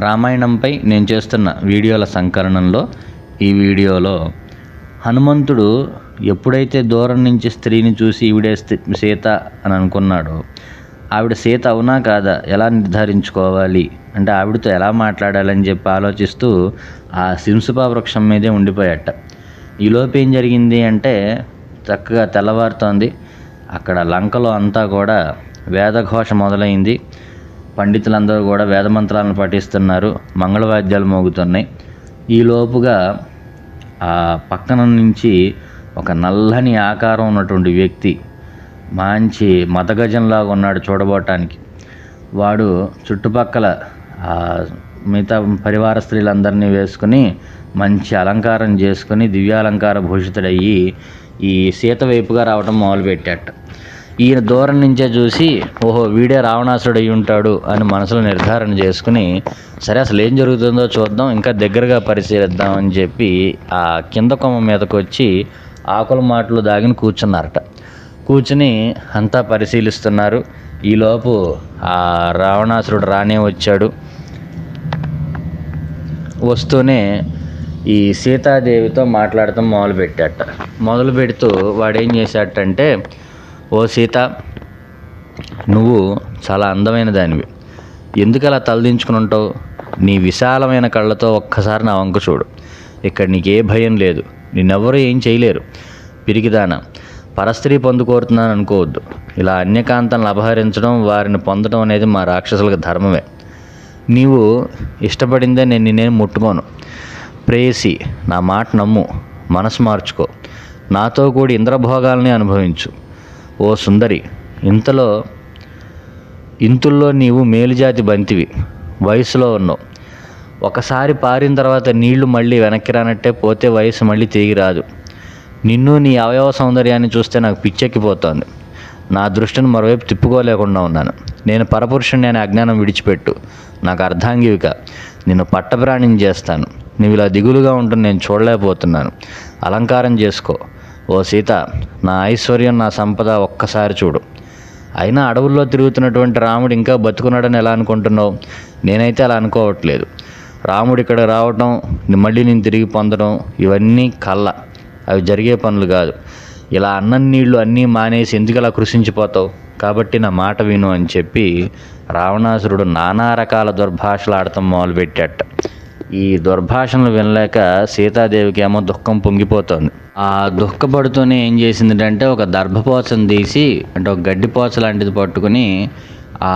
రామాయణంపై నేను చేస్తున్న వీడియోల సంకలనంలో ఈ వీడియోలో హనుమంతుడు ఎప్పుడైతే దూరం నుంచి స్త్రీని చూసి ఈవిడే సీత అని అనుకున్నాడో ఆవిడ సీత అవునా కాదా? ఎలా నిర్ధారించుకోవాలి? అంటే ఆవిడతో ఎలా మాట్లాడాలని చెప్పి ఆలోచిస్తూ ఆ సింసుపా వృక్షం మీదే ఉండిపోయాట. ఈలోపు ఏం జరిగింది అంటే చక్కగా తెల్లవారుతోంది. అక్కడ లంకలో అంతా కూడా వేదఘోష మొదలైంది. పండితులందరూ కూడా వేదమంత్రాలను పఠిస్తున్నారు. మంగళవాద్యాలు మోగుతున్నాయి. ఈలోపుగా ఆ పక్కన నుంచి ఒక నల్లని ఆకారం ఉన్నటువంటి వ్యక్తి మంచి మతగజంలాగా ఉన్నాడు చూడబోటానికి. వాడు చుట్టుపక్కల మిగతా పరివార స్త్రీలందరినీ వేసుకుని మంచి అలంకారం చేసుకుని దివ్యాలంకార భూషితుడయ్యి ఈ సీత వైపుగా రావటం మొదలుపెట్టాట. ఈయన దూరం నుంచే చూసి ఓహో వీడే రావణాసుడు అయి ఉంటాడు అని మనసులో నిర్ధారణ చేసుకుని సరే అసలు ఏం జరుగుతుందో చూద్దాం ఇంకా దగ్గరగా పరిశీలిద్దాం అని చెప్పి ఆ కింద కొమ్మ మీదకు వచ్చి ఆకుల మాటలు దాగిని కూర్చున్నారట. కూర్చుని అంతా పరిశీలిస్తున్నారు. ఈలోపు ఆ రావణాసురుడు రానే వచ్చాడు. వస్తూనే ఈ సీతాదేవితో మాట్లాడటం మొదలు పెట్టాట మొదలు పెడుతూ వాడు ఏం చేశాడంటే ఓ సీత నువ్వు చాలా అందమైన దానివి. ఎందుకు అలా తలదించుకుని ఉంటావు? నీ విశాలమైన కళ్ళతో ఒక్కసారి నా వంక చూడు. ఇక్కడ నీకే భయం లేదు. నిన్నెవ్వరు ఏం చేయలేరు. పిరికిదాన పరస్త్రీ పొందు కోరుతున్నాను అనుకోవద్దు. ఇలా అన్యకాంతం అపహరించడం వారిని పొందడం అనేది మా రాక్షసులకు ధర్మమే. నీవు ఇష్టపడిందే నేను నిన్నేం ముట్టుకోను. ప్రేయసి నా మాట నమ్ము. మనసు మార్చుకో. నాతో కూడి ఇంద్రభోగాల్ని అనుభవించు. ఓ సుందరి ఇంతలో ఇంతుల్లో నీవు మేలుజాతి బంతివి వయసులో ఉన్నావు. ఒకసారి పారిన తర్వాత నీళ్ళు మళ్ళీ వెనక్కి రానట్టే పోతే వయసు మళ్ళీ తిరిగి రాదు. నిన్ను నీ అవయవ సౌందర్యాన్ని చూస్తే నాకు పిచ్చెక్కిపోతోంది. నా దృష్టిని మరోవైపు తిప్పుకోలేకుండా ఉన్నాను. నేను పరపురుషుని అనే అజ్ఞానం విడిచిపెట్టు. నాకు అర్ధాంగివిక. నిన్ను పట్టప్రాణిని చేస్తాను. నువ్వు ఇలా దిగులుగా ఉంటుంది నేను చూడలేకపోతున్నాను. అలంకారం చేసుకో. ఓ సీత నా ఐశ్వర్యం నా సంపద ఒక్కసారి చూడు. అయినా అడవుల్లో తిరుగుతున్నటువంటి రాముడు ఇంకా బతుకున్నాడని ఎలా అనుకుంటున్నావు? నేనైతే అలా అనుకోవట్లేదు. రాముడు ఇక్కడ రావటం మళ్ళీ నేను తిరిగి పొందడం ఇవన్నీ కళ్ళ అవి జరిగే పనులు కాదు. ఇలా అన్నం నీళ్ళు అన్నీ మానేసి ఎందుకు అలా కృషించిపోతావు? కాబట్టి నా మాట విను అని చెప్పి రావణాసురుడు నానా రకాల దుర్భాషలు ఆడటం మొదలుపెట్టాట. ఈ దుర్భాషణలు వినలేక సీతాదేవికి ఏమో దుఃఖం పొంగిపోతోంది. ఆ దుఃఖపడుతూనే ఏం చేసింది అంటే ఒక దర్భపోచను తీసి అంటే ఒక గడ్డిపోచ లాంటిది పట్టుకుని ఆ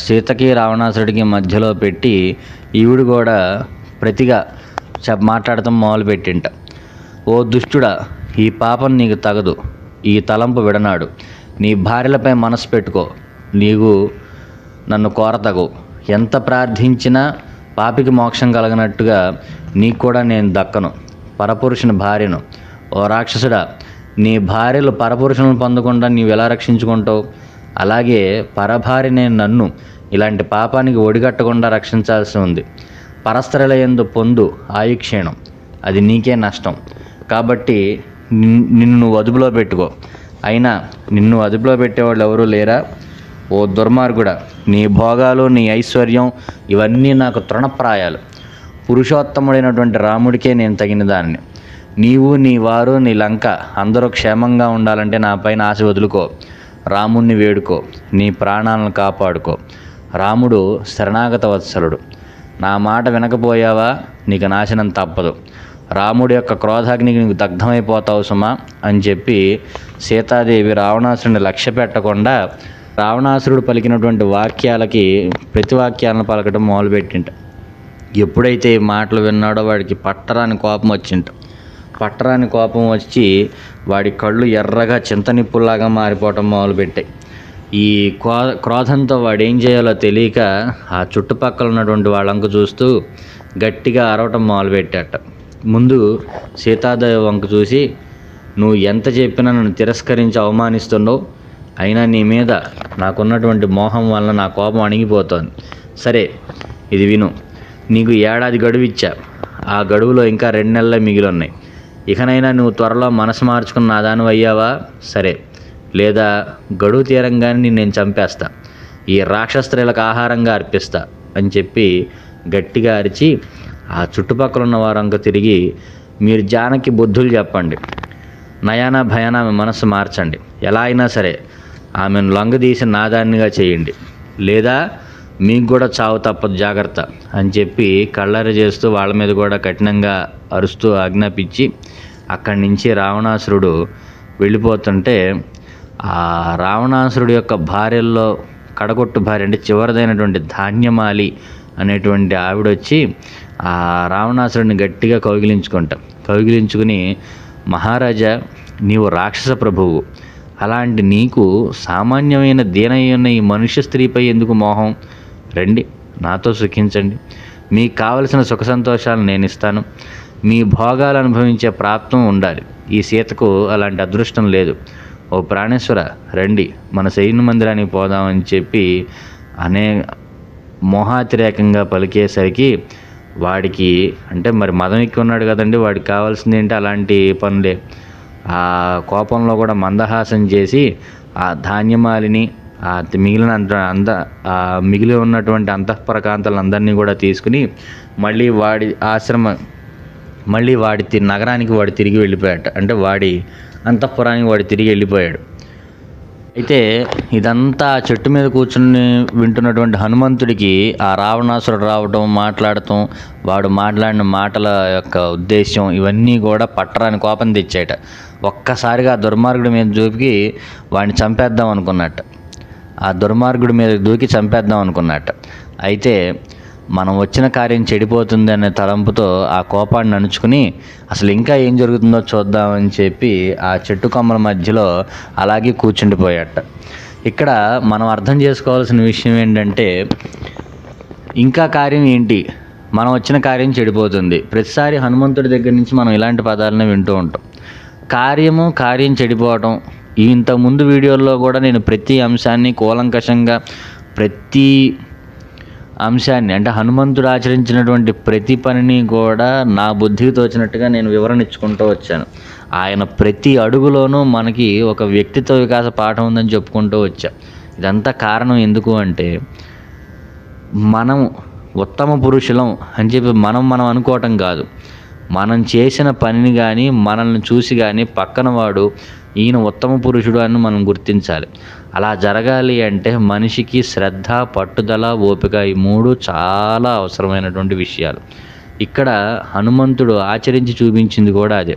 సీతకి రావణాసుడికి మధ్యలో పెట్టి ఈవిడు కూడా ప్రతిగా చెప్ మాట్లాడటం మొదలుపెట్టింట. ఓ దుష్టుడా ఈ పాపం నీకు తగదు. ఈ తలంపు విడనాడు. నీ భార్యలపై మనసు పెట్టుకో. నీకు నన్ను కోరతగు. ఎంత ప్రార్థించినా పాపికి మోక్షం కలగనట్టుగా నీకు కూడా నేను దక్కను పరపురుషుని భార్యను. ఓ రాక్షసుడా నీ భార్యలు పరపురుషులను పొందకుండా నీవు ఎలా రక్షించుకుంటావు? అలాగే పరభార్యనే నన్ను ఇలాంటి పాపానికి ఒడిగట్టకుండా రక్షించాల్సి ఉంది. పరస్త్రల యందు పొందు ఆయుక్షీణం అది నీకే నష్టం. కాబట్టి నిన్ను అదుపులో పెట్టుకో. అయినా నిన్ను అదుపులో పెట్టేవాళ్ళు ఎవరూ లేరా? ఓ దుర్మార్గుడ నీ భోగాలు నీ ఐశ్వర్యం ఇవన్నీ నాకు తృణప్రాయాలు. పురుషోత్తముడైనటువంటి రాముడికే నేను తగిన దాన్ని. నీవు నీ వారు నీ లంక అందరూ క్షేమంగా ఉండాలంటే నా పైన ఆశ వదులుకో. రాముణ్ణి వేడుకో. నీ ప్రాణాలను కాపాడుకో. రాముడు శరణాగత వత్సలుడు. నా మాట వినకపోయావా? నీకు నాశనం తప్పదు. రాముడి యొక్క క్రోధాగ్నికి నీకు దగ్ధమైపోతావు సుమా అని చెప్పి సీతాదేవి రావణాసురుని లక్ష్య పెట్టకుండా రావణాసురుడు పలికినటువంటి వాక్యాలకి ప్రతివాక్యాలను పలకడం మొదలుపెట్టింట. ఎప్పుడైతే ఈ మాటలు విన్నాడో వాడికి పట్టరాని కోపం వచ్చింట. పట్టరాని కోపం వచ్చి వాడి కళ్ళు ఎర్రగా చింతనిప్పుల్లాగా మారిపోవటం మొదలుపెట్టాయి. ఈ క్రో క్రోధంతో వాడు ఏం చేయాలో తెలియక ఆ చుట్టుపక్కల ఉన్నటువంటి వాళ్ళంక చూస్తూ గట్టిగా అరవటం మొదలుపెట్టాట. ముందు సీతాదేవి వంక చూసి నువ్వు ఎంత చెప్పినా నన్ను తిరస్కరించి అవమానిస్తున్నావు? అయినా నీ మీద నాకున్నటువంటి మోహం వల్ల నా కోపం అణిగిపోతోంది. సరే ఇది విను. నీకు ఏడాది గడువు ఇచ్చా. ఆ గడువులో ఇంకా రెండు నెలలే మిగిలి ఉన్నాయి ఇకనైనా నువ్వు త్వరలో మనసు మార్చుకున్న నా దాని అయ్యావా? సరే. లేదా గడువు తీరంగానే నిన్ను నేను చంపేస్తా. ఈ రాక్షస్త్రీలకు ఆహారంగా అర్పిస్తా అని చెప్పి గట్టిగా అరిచి ఆ చుట్టుపక్కల ఉన్న వారంక తిరిగి మీరు జానకి బుద్ధులు చెప్పండి. నయానా భయాన మనసు మార్చండి. ఎలా అయినా సరే ఆమెను లొంగదీసి నాదాన్నిగా చేయండి. లేదా మీకు కూడా చావు తప్పదు జాగ్రత్త అని చెప్పి కళ్ళరి చేస్తూ వాళ్ళ మీద కూడా కఠినంగా అరుస్తూ ఆజ్ఞాపించి అక్కడి నుంచి రావణాసురుడు వెళ్ళిపోతుంటే ఆ రావణాసురుడు యొక్క భార్యల్లో కడగొట్టు భార్య అంటే చివరిదైనటువంటి ధాన్యమాలి అనేటువంటి ఆవిడ వచ్చి ఆ రావణాసురుడిని గట్టిగా కౌగిలించుకుంటాం. కౌగిలించుకుని మహారాజా నీవు రాక్షస ప్రభువు. అలాంటి నీకు సామాన్యమైన దీనయ్యున్న ఈ మనుష్య స్త్రీపై ఎందుకు మోహం? రండి నాతో సుఖించండి. మీకు కావలసిన సుఖ సంతోషాలు నేను ఇస్తాను. మీ భోగాలు అనుభవించే ప్రాప్తం ఉండాలి. ఈ సీతకు అలాంటి అదృష్టం లేదు. ఓ ప్రాణేశ్వర రండి మన సైన్య మందిరానికి పోదామని చెప్పి అనే మోహాతిరేకంగా పలికేసరికి వాడికి అంటే మరి మదం ఎక్కి ఉన్నాడు కదండి వాడికి కావాల్సింది ఏంటి అలాంటి పనులే? ఆ కోపంలో కూడా మందహాసం చేసి ఆ ధాన్యమాలిని మిగిలిన అంత అంద మిగిలి ఉన్నటువంటి అంతఃపరకాంతలందరినీ కూడా తీసుకుని మళ్ళీ వాడి ఆశ్రమ మళ్ళీ వాడి తి- నగరానికి వాడు తిరిగి వెళ్ళిపోయాట. అంటే వాడి అంతఃపురానికి వాడు తిరిగి వెళ్ళిపోయాడు. అయితే ఇదంతా చెట్టు మీద కూర్చుని వింటున్నటువంటి హనుమంతుడికి ఆ రావణాసురుడు రావడం మాట్లాడటం వాడు మాట్లాడిన మాటల యొక్క ఉద్దేశం ఇవన్నీ కూడా పట్టరాని కోపం తెచ్చాట. ఒక్కసారిగా ఆ దుర్మార్గుడి మీద చూపి వాడిని చంపేద్దాం అనుకున్నట్టు. ఆ దుర్మార్గుడి మీద దూకి చంపేద్దాం అనుకున్నట్టు. అయితే మనం వచ్చిన కార్యం చెడిపోతుంది అనే తలంపుతో ఆ కోపాన్ని అణుచుకుని అసలు ఇంకా ఏం జరుగుతుందో చూద్దామని చెప్పి ఆ చెట్టు కొమ్మల మధ్యలో అలాగే కూర్చుండిపోయాట. ఇక్కడ మనం అర్థం చేసుకోవాల్సిన విషయం ఏంటంటే ఇంకా కార్యం ఏంటి? మనం వచ్చిన కార్యం చెడిపోతుంది. ప్రతిసారి హనుమంతుడి దగ్గర నుంచి మనం ఇలాంటి పదాలను వింటూ ఉంటాం. కార్యము కార్యం చెడిపోవటం. ఇంత ముందు వీడియోల్లో కూడా నేను ప్రతి అంశాన్ని కూలంకషంగా ప్రతి అంశాన్ని అంటే హనుమంతుడు ఆచరించినటువంటి ప్రతి పనిని కూడా నా బుద్ధికి తోచినట్టుగా నేను వివరణ ఇచ్చుకుంటూ వచ్చాను. ఆయన ప్రతి అడుగులోనూ మనకి ఒక వ్యక్తిత్వ వికాస పాఠం ఉందని చెప్పుకుంటూ వచ్చా. ఇదంతా కారణం ఎందుకు అంటే మనం ఉత్తమ పురుషులం అని చెప్పి మనం మనం అనుకోవటం కాదు. మనం చేసిన పనిని కానీ మనల్ని చూసి కానీ పక్కన వాడు ఈయన ఉత్తమ పురుషుడు అని మనం గుర్తించాలి. అలా జరగాలి అంటే మనిషికి శ్రద్ధ పట్టుదల ఓపిక ఈ మూడు చాలా అవసరమైనటువంటి విషయాలు. ఇక్కడ హనుమంతుడు ఆచరించి చూపించింది కూడా అదే.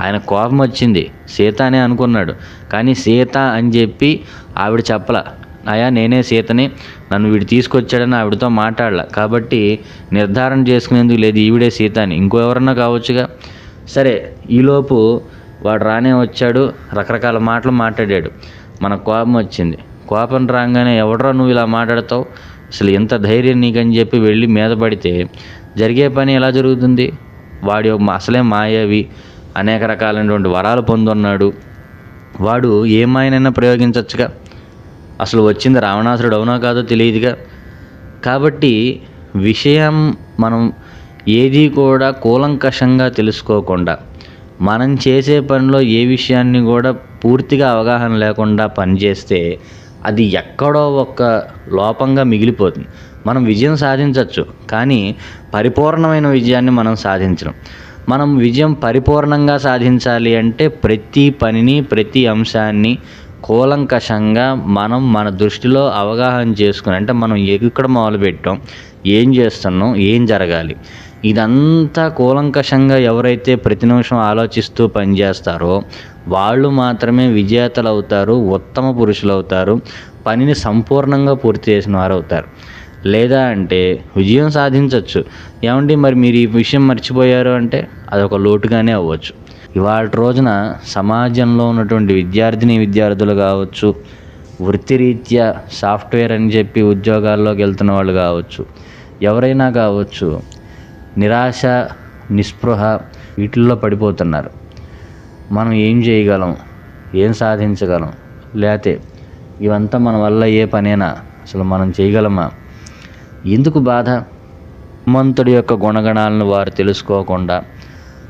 ఆయన కోపం వచ్చింది. సీత అనే అనుకున్నాడు. కానీ సీత అని చెప్పి ఆవిడ చెప్పల అయా నేనే సీతని నన్ను వీడు తీసుకొచ్చాడని ఆవిడతో మాట్లాడాల. కాబట్టి నిర్ధారణ చేసుకునేందుకు లేదు ఈవిడే సీత అని. ఇంకో ఎవరన్నా కావచ్చుగా? సరే ఈలోపు వాడు రానే వచ్చాడు రకరకాల మాటలు మాట్లాడాడు. మనకు కోపం వచ్చింది. కోపం రాగానే ఎవడరా నువ్వు ఇలా మాట్లాడతావు? అసలు ఎంత ధైర్యం నీకని చెప్పి వెళ్ళి మీద పడితే జరిగే పని ఎలా జరుగుతుంది? వాడి యొక్క అసలే మాయవి అనేక రకాలైనటువంటి వరాలు పొందున్నాడు. వాడు ఏమాయనైనా ప్రయోగించవచ్చుగా అసలు వచ్చింది రావణాసురుడు అవునా కాదో తెలియదుగా? కాబట్టి విషయం మనం ఏది కూడా కూలంకషంగా తెలుసుకోకుండా మనం చేసే పనిలో ఏ విషయాన్ని కూడా పూర్తిగా అవగాహన లేకుండా పనిచేస్తే అది ఎక్కడో ఒక లోపంగా మిగిలిపోతుంది. మనం విజయం సాధించవచ్చు కానీ పరిపూర్ణమైన విజయాన్ని మనం సాధించడం మనం విజయం పరిపూర్ణంగా సాధించాలి అంటే ప్రతి పనిని ప్రతి అంశాన్ని కూలంకషంగా మనం మన దృష్టిలో అవగాహన చేసుకుని అంటే మనం ఎక్కడ మొదలుపెట్టాం ఏం చేస్తున్నాం ఏం జరగాలి ఇదంతా కూలంకషంగా ఎవరైతే ప్రతి నిమిషం ఆలోచిస్తూ పనిచేస్తారో వాళ్ళు మాత్రమే విజేతలు అవుతారు ఉత్తమ పురుషులు అవుతారు పనిని సంపూర్ణంగా పూర్తి చేసిన వారు అవుతారు లేదా అంటే విజయం సాధించవచ్చు ఏమండి మరి మీరు ఈ విషయం మర్చిపోయారు అంటే అదొక లోటుగానే అవ్వచ్చు. ఇవాళ రోజున సమాజంలో ఉన్నటువంటి విద్యార్థిని విద్యార్థులు కావచ్చు వృత్తిరీత్యా సాఫ్ట్వేర్ అని చెప్పి ఉద్యోగాల్లోకి వెళ్తున్న వాళ్ళు కావచ్చు ఎవరైనా కావచ్చు నిరాశ నిస్పృహ వీటిల్లో పడిపోతున్నారు. మనం ఏం చేయగలం? ఏం సాధించగలం? లేతే ఇవంతా మన వల్ల ఏ పనేనా? అసలు మనం చేయగలమా? ఎందుకు బాధ? హనుమంతుడి యొక్క గుణగణాలను వారు తెలుసుకోకుండా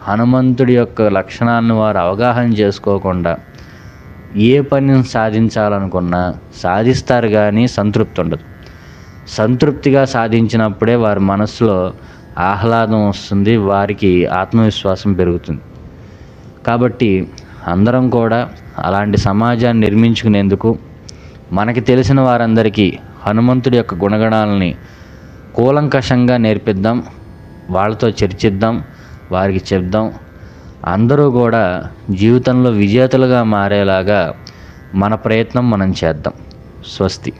హనుమంతుడి యొక్క లక్షణాలను వారు అవగాహన చేసుకోకుండా ఏ పనిని సాధించాలనుకున్నా సాధిస్తారు కానీ సంతృప్తి ఉండదు. సంతృప్తిగా సాధించినప్పుడే వారి మనసులో ఆహ్లాదం వస్తుంది వారికి ఆత్మవిశ్వాసం పెరుగుతుంది. కాబట్టి అందరం కూడా అలాంటి సమాజాన్ని నిర్మించుకునేందుకు మనకి తెలిసిన వారందరికీ హనుమంతుడి యొక్క గుణగణాలని కూలంకషంగా నేర్పిద్దాం వాళ్ళతో చర్చిద్దాం వారికి చెప్దాం. అందరూ కూడా జీవితంలో విజేతలుగా మారేలాగా మన ప్రయత్నం మనం చేద్దాం. స్వస్తి.